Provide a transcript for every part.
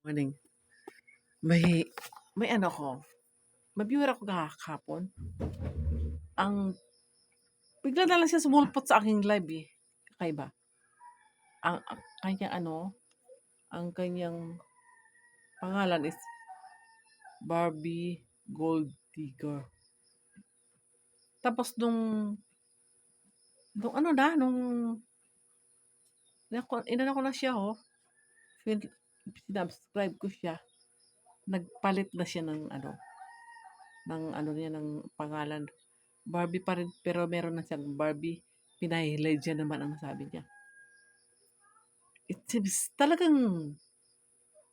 Morning. May may ano ko, may viewer ako. Ang bigla na lang siya sumulpot sa aking live eh. Kakaiba. Ang, ang kanyang ano, ang kanyang pangalan is Barbie Gold Digger. Tapos nung nung ano na, nung inano ko na siya oh. Fin- Sinubscribe ko siya. Nagpalit na siya ng ano, ng ano niya, ng pangalan. Barbie pa rin, pero meron na siyang Barbie. Pinahilay dyan naman ang sabi niya. It seems talagang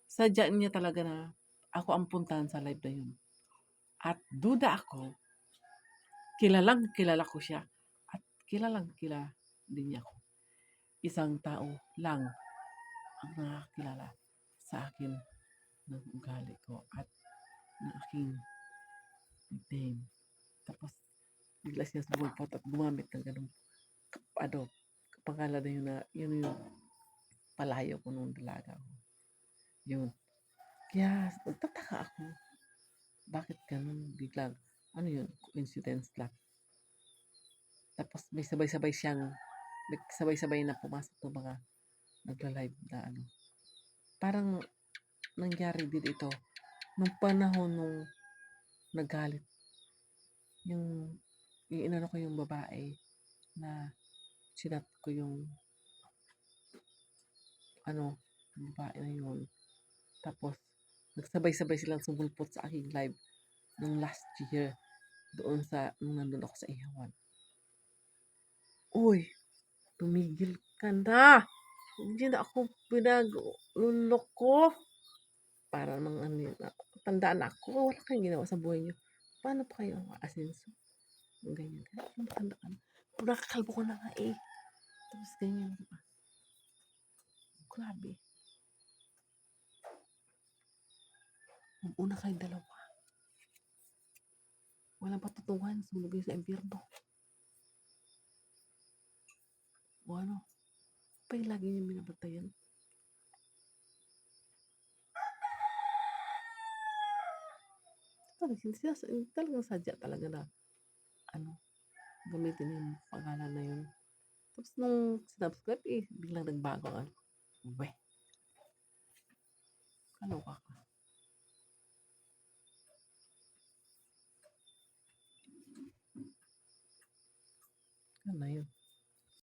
sadya niya talaga na ako ang puntahan sa live na yun. At duda ako, kilalang kilala ko siya. At kilalang kilala din niya ako. Isang tao lang ang nakakilala sa akin ng ugali ko at ng aking nickname. Tapos, bigla siya sumulpot at gumamit ng ganun, ano, pangalan na yun na, yun yung palayo ko nung dalaga ko. Yun. Kaya, nagtataka ako. Bakit ganun biglang, ano yun, coincidence lang. Tapos, may sabay-sabay siyang, may sabay-sabay na pumasok ng mga nagla-live na ano. Parang, nangyari din ito nung panahon nung nagalit yung yung inano ko yung babae na sinat ko yung ano babae na yun. Tapos nagsabay-sabay silang sumulpot sa aking live nung last year doon sa nung nandun ako sa ihawan. Uy tumigil ka na hindi na ako pinagluloko para mang ano yun, tandaan ako, wala kayong ginawa sa buhay niyo. Paano pa kayo asenso? Ganyan. Kung tandaan. Nakakalbo ko na nga eh. Tapos ganyan. diba? Grabe. Mag-una kayo dalawa. Walang patutungan. Sumunod kayo sa impyerno. O ano? Pa yung lagi niyo binabantayan. Talagang, talagang sadya talaga na ano, gamitin yung pangalan na yun. Tapos nung sinubscribe, eh, biglang nagbago. Kaloka ka. Ano